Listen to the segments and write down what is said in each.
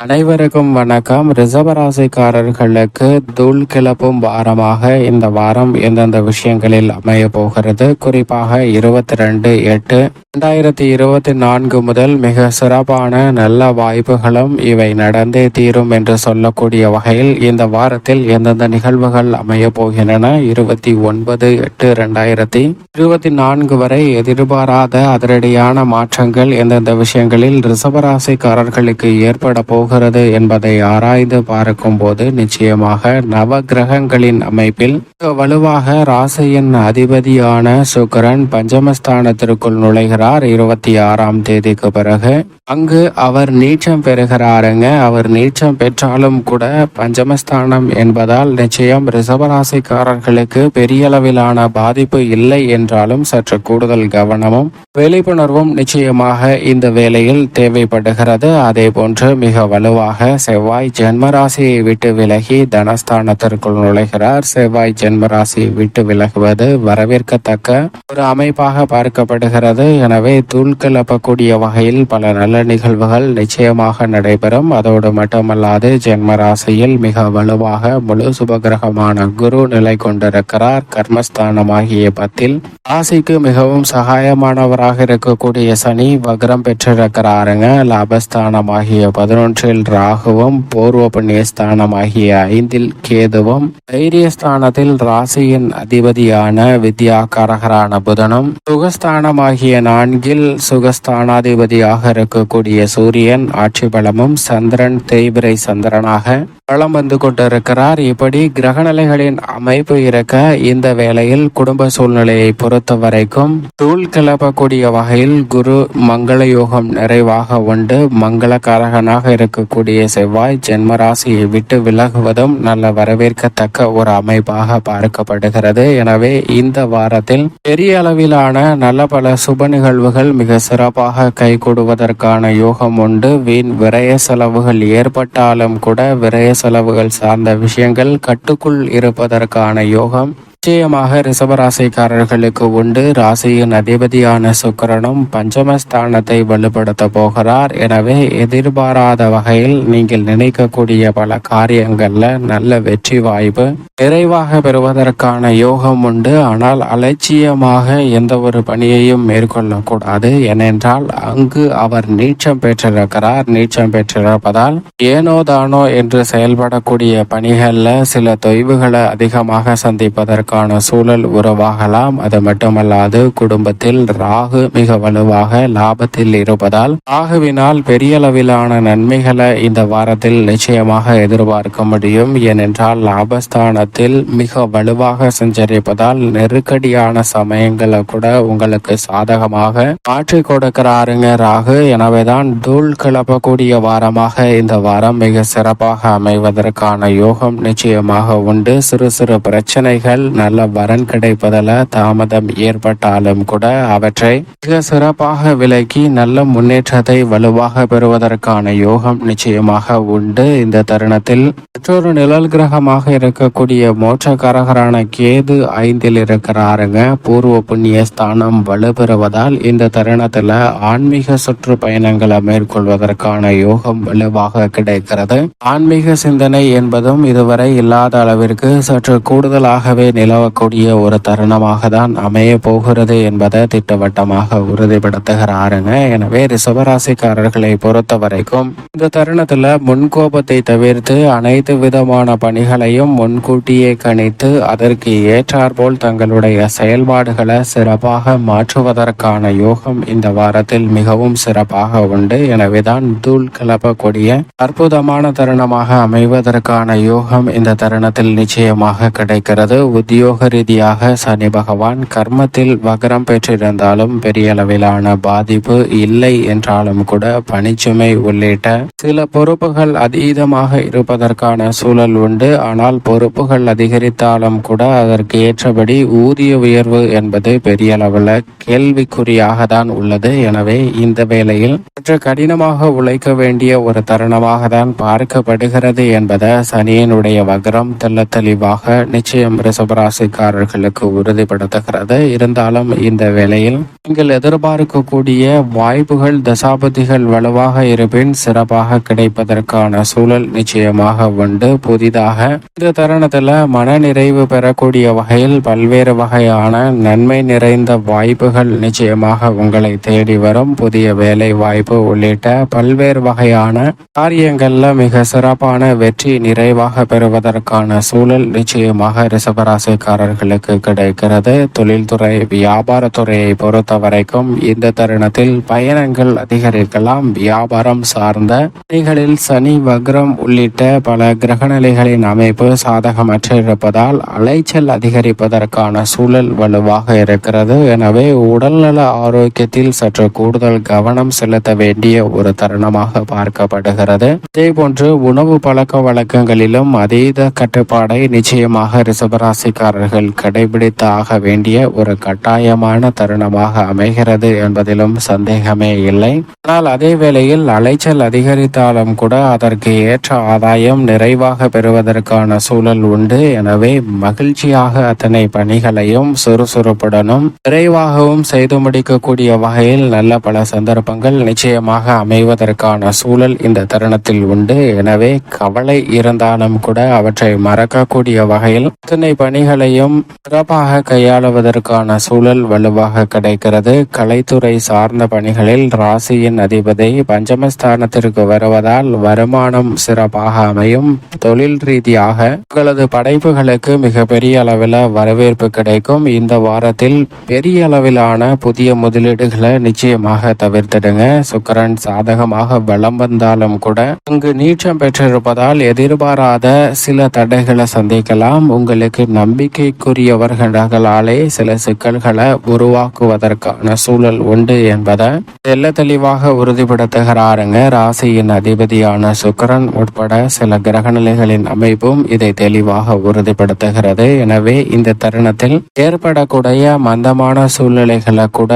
அனைவருக்கும் வணக்கம். ரிசவராசிக்காரர்களுக்கு தூள் கிளப்பும் வாரமாக இந்த வாரம் எந்தெந்த விஷயங்களில் அமைய போகிறது? குறிப்பாக இருபத்தி ரெண்டு எட்டு. இரண்டாயிரத்தி இருபத்தி நான்கு முதல் மிக சிறப்பான நல்ல வாய்ப்புகளும் இவை நடந்தே தீரும் என்று சொல்லக்கூடிய வகையில் இந்த வாரத்தில் எந்தெந்த நிகழ்வுகள் அமைய போகின்றன? இருபத்தி ஒன்பது எட்டு இரண்டாயிரத்தி இருபத்தி நான்கு வரை எதிர்பாராத அதிரடியான மாற்றங்கள் எந்தெந்த விஷயங்களில் ரிசர்வராசிக்காரர்களுக்கு ஏற்பட போகிறது என்பதை ஆராய்ந்து பார்க்கும் போது நிச்சயமாக நவ கிரகங்களின் அமைப்பில் வலுவாக ராசியின் அதிபதியான சுக்கிரன் பஞ்சமஸ்தானத்திற்குள் நுழைகிறார் இருபத்தி ஆறாம் தேதிக்கு பிறகு. அங்கு அவர் நீச்சம் பெறுகிறாருங்க. அவர் நீச்சம் பெற்றாலும் கூட பஞ்சமஸ்தானம் என்பதால் நிச்சயம் ரிசவராசிக்காரர்களுக்கு பெரிய அளவிலான பாதிப்பு இல்லை என்றாலும் சற்று கூடுதல் கவனமும் விழிப்புணர்வும் நிச்சயமாக இந்த வேலையில் தேவைப்படுகிறது. அதே போன்று மிக வலுவாக செவ்வாய் ஜென்மராசியை விட்டு விலகி தனஸ்தானத்திற்குள் நுழைகிறார். செவ்வாய் ஜென்மராசியை விட்டு விலகுவது வரவேற்கத்தக்க ஒரு அமைப்பாக பார்க்கப்படுகிறது. எனவே தூள் கிளப்பக்கூடிய வகையில் பல நல்ல நிகழ்வுகள் நிச்சயமாக நடைபெறும். அதோடு மட்டுமல்லாது ஜென்மராசியில் மிக வலுவாக முழு சுபகிரகமான குரு நிலை கொண்டிருக்கிறார். கர்மஸ்தானமாகிய பத்தில் ராசிக்கு மிகவும் சகாயமானவராக இருக்கக்கூடிய சனி வக்ரம் பெற்றிருக்கிறாருங்க. லாபஸ்தானமாகிய பதினொன்றில் ராகுவும் பூர்வ புண்ணிய ஸ்தானமாகிய ஐந்தில் கேதுவும் தைரியஸ்தானத்தில் ராசியின் அதிபதியான வித்யாகாரகரான புதனும் சுகஸ்தானமாகிய நான்கில் சுகஸ்தானாதிபதியாக இருக்கக்கூடிய சூரியன் ஆட்சி பலமும் சந்திரன் தேய்பிரை சந்திரனாக வளம் வந்து கொண்டிருக்கிறார். இப்படி கிரகநிலைகளின் அமைப்பு இருக்க இந்த வேளையில் குடும்ப சூழ்நிலையை பொறுத்த வரைக்கும் தூள் கிளப்பக்கூடிய வகையில் குரு மங்கள யோகம் நிறைவாக உண்டு. மங்களகாரகனாக இருக்கக்கூடிய செவ்வாய் ஜென்மராசியை விட்டு விலகுவதும் நல்ல வரவேற்கத்தக்க ஒரு அமைப்பாக பார்க்கப்படுகிறது. எனவே இந்த வாரத்தில் பெரிய அளவிலான நல்ல பல சுப நிகழ்வுகள் மிக சிறப்பாக கைகூடுவதற்கான யோகம் உண்டு. வீண் விரய செலவுகள் ஏற்பட்டாலும் கூட விரய செலவுகள் சார்ந்த விஷயங்கள் கட்டுக்குள் இருப்பதற்கான யோகம். நிச்சயமாக ரிசவராசிக்காரர்களுக்கு உண்டு. ராசியின் அதிபதியான சுக்கரனும் பஞ்சமஸ்தானத்தை வலுப்படுத்த போகிறார். எனவே எதிர்பாராத வகையில் நீங்கள் நினைக்கக்கூடிய பல காரியங்கள்ல நல்ல வெற்றி வாய்ப்பு நிறைவாக பெறுவதற்கான யோகம் உண்டு. ஆனால் அலட்சியமாக எந்த ஒரு பணியையும் மேற்கொள்ளக்கூடாது. ஏனென்றால் அங்கு அவர் நீச்சம் பெற்றிருக்கிறார். நீச்சம் பெற்றிருப்பதால் ஏனோ தானோ என்று செயல்படக்கூடிய பணிகள்ல சில தொய்வுகளை அதிகமாக சந்திப்பதற்கு சந்திப்பதற்கான சூழல் உருவாகலாம் அது மட்டுமல்லாது குடும்பத்தில் ராகு மிக வலுவாக லாபத்தில் இருப்பதால் ராகுவினால் பெரிய அளவிலான நன்மைகளை இந்த வாரத்தில் நிச்சயமாக எதிர்பார்க்க முடியும். ஏனென்றால் லாபஸ்தானத்தில் மிக வலுவாக சஞ்சரிப்பதால் நெருக்கடியான சமயங்களை கூட உங்களுக்கு சாதகமாக மாற்றி கொடுக்கிறாருங்க ராகு. எனவேதான் தூள் கிளப்பக்கூடிய வாரமாக இந்த வாரம் மிக சிறப்பாக அமைவதற்கான யோகம் நிச்சயமாக உண்டு. சிறு சிறு பிரச்சனைகள் நல்ல வரன் கிடைப்பதில் தாமதம் ஏற்பட்டாலும் கூட அவற்றை மிக சிறப்பாக விலக்கி நல்ல முன்னேற்றத்தை வலுவாக பெறுவதற்கான யோகம் நிச்சயமாக உண்டு. இந்த தருணத்தில் மற்றொரு நிழல் கிரகமாக இருக்கக்கூடிய மோட்சக்காரகரான கேது ஐந்தில் இருக்கிறாருங்க. பூர்வ புண்ணிய ஸ்தானம் வலுப்பெறுவதால் இந்த தருணத்தில் ஆன்மீக சுற்றுப்பயணங்களை மேற்கொள்வதற்கான யோகம் வலுவாக கிடைக்கிறது. ஆன்மீக சிந்தனை என்பதும் இதுவரை இல்லாத அளவிற்கு சற்று கூடுதலாகவே நிலவக்கூடிய ஒரு தருணமாக தான் அமைய போகிறது என்பதை திட்டவட்டமாக உறுதிப்படுத்துகிறாருங்க எனவே ரிசவராசிக்காரர்களை பொறுத்த வரைக்கும் இந்த தருணத்துல முன்கோபத்தை தவிர்த்து அனைத்து விதமான பணிகளையும் முன்கூட்டியே கணித்து அதற்கு ஏற்றாற்போல் தங்களுடைய செயல்பாடுகளை சிறப்பாக மாற்றுவதற்கான யோகம் இந்த வாரத்தில் மிகவும் சிறப்பாக உண்டு. எனவேதான் தூள் கிளப்பக்கூடிய அற்புதமான தருணமாக அமைவதற்கான யோகம் இந்த தருணத்தில் நிச்சயமாக கிடைக்கிறது. உத்தியோக ரீதியாக சனி பகவான் கர்மத்தில் வகரம் பெற்றிருந்தாலும் பெரிய அளவிலான பாதிப்பு இல்லை என்றாலும் கூட பணிச்சுமை உள்ளிட்ட சில பொறுப்புகள் அதீதமாக இருப்பதற்கான சூழல் உண்டு. ஆனால் பொறுப்புகள் அதிகரித்தாலும் கூட அதற்கு ஏற்றபடி ஊதிய உயர்வு என்பது பெரிய அளவில் கேள்விக்குறியாக தான் உள்ளது. எனவே இந்த வேளையில் சற்று கடினமாக உழைக்க வேண்டிய ஒரு தருணமாக தான் பார்க்கப்படுகிறது என்பதை சனியினுடைய வக்ரம் தெல்ல தெளிவாக நிச்சயம் ரிசபரா ராசிக்காரர்களுக்கு உறுதிப்படுத்துகிறது இருந்தாலும் இந்த வேளையில் நீங்கள் எதிர்பார்க்கக்கூடிய வாய்ப்புகள் தசாபதிகள் வலுவாக இருப்பின் சிறப்பாக கிடைப்பதற்கான சூழல் நிச்சயமாக உண்டு. புதிதாக இந்த தருணத்துல மன நிறைவு பெறக்கூடிய வகையில் பல்வேறு வகையான நன்மை நிறைந்த வாய்ப்புகள் நிச்சயமாக உங்களை தேடி வரும். புதிய வேலை வாய்ப்பு உள்ளிட்ட பல்வேறு வகையான காரியங்கள்ல மிக சிறப்பான வெற்றி நிறைவாக பெறுவதற்கான சூழல் நிச்சயமாக ரிசபராசிக்காரர்களுக்கு கிடைக்கிறது. தொழில்துறை வியாபாரத்துறையை பொறுத்த வரைக்கும் இந்த தருணத்தில் பயணங்கள் அதிகரிக்கலாம். வியாபாரம் சார்ந்த நிலைகளில் சனி வக்ரம் உள்ளிட்ட பல கிரகநிலைகளின் அமைப்பு சாதகமற்று இருப்பதால் அலைச்சல் அதிகரிப்பதற்கான சூழல் வலுவாக இருக்கிறது. எனவே உடல்நல ஆரோக்கியத்தில் சற்று கூடுதல் கவனம் செலுத்த வேண்டிய ஒரு தருணமாக பார்க்கப்படுகிறது. இதேபோன்று உணவு பழக்க வழக்கங்களிலும் அதீத கட்டுப்பாடை நிச்சயமாக ரிசபராசிக்காரர்கள் கடைபிடித்து ஆக வேண்டிய ஒரு கட்டாயமான தருணமாக அமைகிறது என்பதிலும் சந்தேகமே இல்லை. ஆனால் அதே வேளையில் அலைச்சல் அதிகரித்தாலும் கூட அதற்கு ஏற்ற ஆதாயம் நிறைவாக பெறுவதற்கான சூழல் உண்டு. எனவே மகிழ்ச்சியாக அத்தனை பணிகளையும் சுறுசுறுப்புடனும் விரைவாகவும் செய்து முடிக்கக்கூடிய வகையில் நல்ல பல சந்தர்ப்பங்கள் நிச்சயமாக அமைவதற்கான சூழல் இந்த தருணத்தில் உண்டு. எனவே கவலை இருந்தாலும் கூட அவற்றை மறக்கக்கூடிய வகையில் அத்தனை பணிகள் பணிகளையும் சிறப்பாக கையாளுவதற்கான சூழல் வலுவாக கிடைக்கிறது. கலைத்துறை சார்ந்த பணிகளில் ராசியின் அதிபதி பஞ்சமஸ்தானத்திற்கு வருவதால் வருமானம் சிறப்பாக அமையும். தொழில் ரீதியாக உங்களது படைப்புகளுக்கு மிக பெரிய அளவில் வரவேற்பு கிடைக்கும். இந்த வாரத்தில் பெரிய அளவிலான புதிய முதலீடுகளை நிச்சயமாக தவிர்த்திடுங்க. சுக்கரன் சாதகமாக பலம் வந்தாலும் கூட அங்கு நீச்சம் பெற்றிருப்பதால் எதிர்பாராத சில தடைகளை சந்திக்கலாம். உங்களுக்கு நம்பி நம்பிக்கைக்குரியவர்களாலே சில சிக்கல்களை உருவாக்குவதற்கான சூழல் உண்டு என்பதை தெல்ல தெளிவாக உறுதிப்படுத்துகிறாருங்க. ராசியின் அதிபதியான சுக்கரன் உட்பட சில கிரகநிலைகளின் அமைப்பும் இதை தெளிவாக உறுதிப்படுத்துகிறது. எனவே இந்த தருணத்தில் ஏற்படக்கூடிய மந்தமான சூழ்நிலைகளை கூட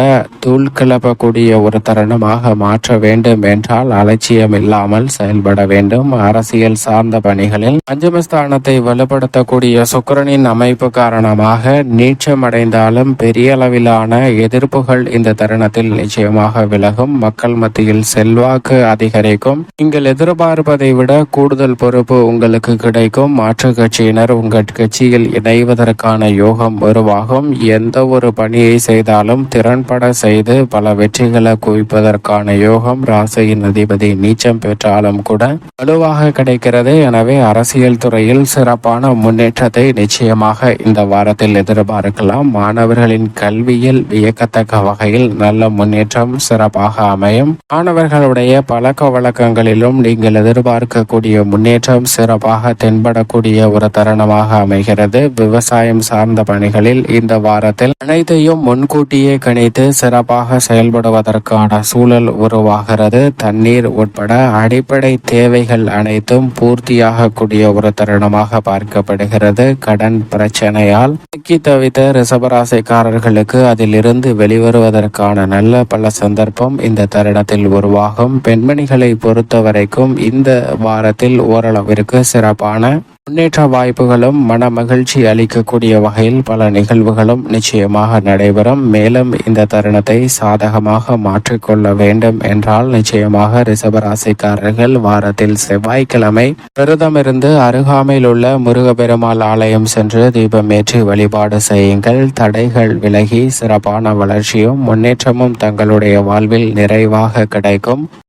தூள் கிளப்பக்கூடிய ஒரு தருணமாக மாற்ற வேண்டும் என்றால் அலட்சியம் இல்லாமல் செயல்பட வேண்டும். அரசியல் சார்ந்த பணிகளில் பஞ்சமஸ்தானத்தை வலுப்படுத்தக்கூடிய சுக்கரனின் அமைப்பு காரணமாக நீச்சமடைந்தாலும் பெரிய அளவிலான எதிர்ப்புகள் இந்த தருணத்தில் நிச்சயமாக விலகும். மக்கள் மத்தியில் செல்வாக்கு அதிகரிக்கும். நீங்கள் எதிர்பார்ப்பதை விட கூடுதல் பொறுப்பு உங்களுக்கு கிடைக்கும். மாற்று கட்சியினர் உங்கள் கட்சியில் இணைவதற்கான யோகம் உருவாகும். எந்த ஒரு பணியை செய்தாலும் திறன்பட செய்து பல வெற்றிகளை குவிப்பதற்கான யோகம் ராசியின் அதிபதி நீச்சம் பெற்றாலும் கூட வலுவாக கிடைக்கிறது. எனவே அரசியல் துறையில் சிறப்பான முன்னேற்றத்தை நிச்சயமாக இந்த வாரத்தில் எதிர்பார்க்கலாம். மாணவர்களின் கல்வியில் வியக்கத்தக்க வகையில் நல்ல முன்னேற்றம் சிறப்பாக அமையும். மாணவர்களுடைய பழக்க வழக்கங்களிலும் நீங்கள் எதிர்பார்க்கக்கூடிய முன்னேற்றம் சிறப்பாக தென்படக்கூடிய ஒரு தருணமாக அமைகிறது. விவசாயம் சார்ந்த பணிகளில் இந்த வாரத்தில் அனைத்தையும் முன்கூட்டியே கணித்து சிறப்பாக செயல்படுவதற்கான சூழல் உருவாகிறது. தண்ணீர் உட்பட அடிப்படை தேவைகள் அனைத்தும் பூர்த்தியாகக்கூடிய ஒரு தருணமாக பார்க்கப்படுகிறது. கடன் பிரச்சனை பிரச்சனையால் சிக்கி தவித்த ரிசபராசிக்காரர்களுக்கு அதிலிருந்து வெளிவருவதற்கான நல்ல பல சந்தர்ப்பம் இந்த தருணத்தில் உருவாகும். பெண்மணிகளை பொறுத்த வரைக்கும் இந்த வாரத்தில் ஓரளவிற்கு சிறப்பான முன்னேற்ற வாய்ப்புகளும் மன மகிழ்ச்சி அளிக்கக்கூடிய வகையில் பல நிகழ்வுகளும் நிச்சயமாக நடைபெறும். மேலும் இந்த தருணத்தை சாதகமாக மாற்றிக்கொள்ள வேண்டும் என்றால் நிச்சயமாக ரிசபராசிக்காரர்கள் வாரத்தில் செவ்வாய்க்கிழமை விரதமிருந்து அருகாமையில் உள்ள முருகப்பெருமாள் ஆலயம் சென்று தீபமேற்றி வழிபாடு செய்யுங்கள். தடைகள் விலகி சிறப்பான வளர்ச்சியும் முன்னேற்றமும் தங்களுடைய வாழ்வில் நிறைவாக கிடைக்கும்.